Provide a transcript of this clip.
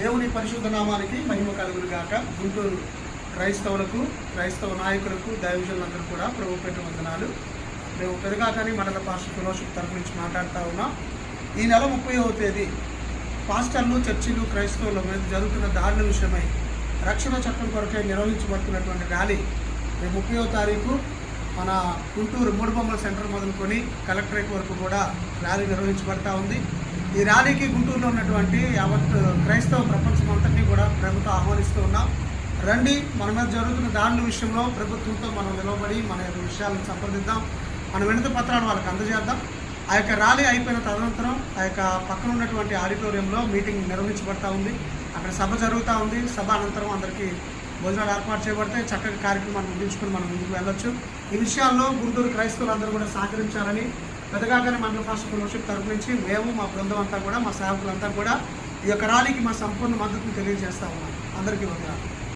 దేవుని పరిశుద్ధ నామానికి మహిమ కలుగులు గాక. గుంటూరు క్రైస్తవులకు క్రైస్తవ నాయకులకు దైవజనులందరూ కూడా ప్రభు పెట్టు వందనాలు. మేము పెరగాకని మండల పాస్టర్ ఫెలోషిప్ తరఫు నుంచి మాట్లాడుతూ ఉన్నాం. ఈ నెల ముప్పైవ తేదీ పాస్టర్లు చర్చిలు క్రైస్తవుల మీద జరుగుతున్న దారుణ విషయమై రక్షణ చట్టం కొరకై నిర్వహించబడుతున్నటువంటి ర్యాలీ రేపు ముప్పైవ తారీఖు మన గుంటూరు మూడు బొమ్మల సెంటర్ మొదలుకొని కలెక్టరేట్ వరకు కూడా ర్యాలీ నిర్వహించబడతా ఉంది. ఈ ర్యాలీకి గుంటూరులో ఉన్నటువంటి యావత్ క్రైస్తవ ప్రపంచం అంతటినీ కూడా ప్రభుత్వం ఆహ్వానిస్తూ ఉన్నాం. రండి మన మీద జరుగుతున్న దాడుల విషయంలో ప్రభుత్వంతో మనం నిలబడి మన యొక్క విషయాలను సంప్రదిద్దాం. మన వినతి పత్రాలు వాళ్ళకి అందజేద్దాం. ఆ యొక్క ర్యాలీ అయిపోయిన తదనంతరం ఆ యొక్క పక్కన ఉన్నటువంటి ఆడిటోరియంలో మీటింగ్ నిర్వహించబడతా ఉంది. అక్కడ సభ జరుగుతూ ఉంది. సభ అనంతరం అందరికీ భోజనాలు ఏర్పాటు చేయబడితే చక్కగా కార్యక్రమాన్ని ముగించుకుని మనం ముందుకు వెళ్ళొచ్చు. ఈ విషయాల్లో గుంటూరు క్రైస్తవులందరూ కూడా సహకరించాలని పెద్దగాకనే మండల ఫాస్ట్ ఫెలోషిప్ తరపు నుంచి మేము మా బృందం అంతా కూడా మా సేవకులంతా కూడా ఈ యొక్క ర్యాలీకి మా సంపూర్ణ మద్దతును తెలియజేస్తా ఉన్నాం. అందరికీ వందనాలు.